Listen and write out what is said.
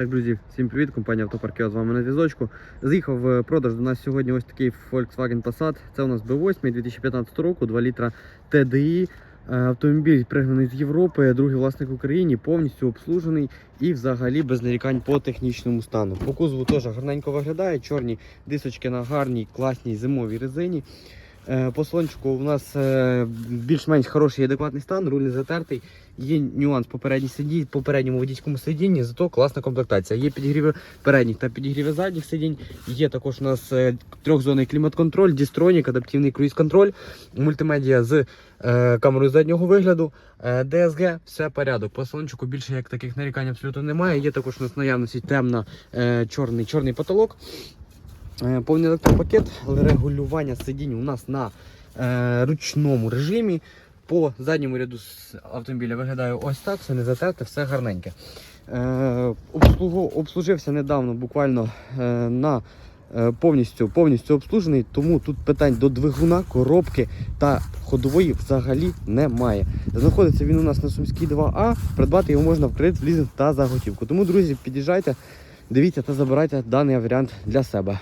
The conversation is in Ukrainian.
Так, друзі, всім привіт, компанія Автопаркео з вами на зв'язочку. Заїхав в продаж до нас сьогодні ось такий Volkswagen Passat. Це у нас B8 2015 року, 2 літра TDI. Е, Автомобіль пригнаний з Європи, другий власник в Україні, повністю обслужений і взагалі без нарікань по технічному стану. По кузову теж гарненько виглядає, чорні дисочки на гарній, класній зимовій резині. Е, По салончику у нас е, більш-менш хороший і адекватний стан, руль не затертий. Є нюанс по передній сиді, по водійському сидінні, зато класна комплектація. Є підігріви передніх та підігріви задніх сидінь. Є також у нас е, трьохзонний клімат-контроль, дістронік, адаптивний круїз-контроль, мультимедіа з камерою заднього вигляду, DSG, все порядок. По салончику більше як таких нарікань абсолютно немає. Є також у нас наявності темна е, чорний, чорний потолок. Е, Повний електропакет, але регулювання сидінь у нас на е, ручному режимі. По задньому ряду автомобіля виглядає ось так, все не затерте, все гарненьке. Е, обслугу, обслужився недавно, буквально е, на е, повністю, повністю обслужений, тому тут питань до двигуна, коробки та ходової взагалі немає. Знаходиться він у нас на Сумській 2А, придбати його можна в кредит, в лізинг та за готівку. Тому, друзі, під'їжджайте, дивіться та забирайте даний варіант для себе.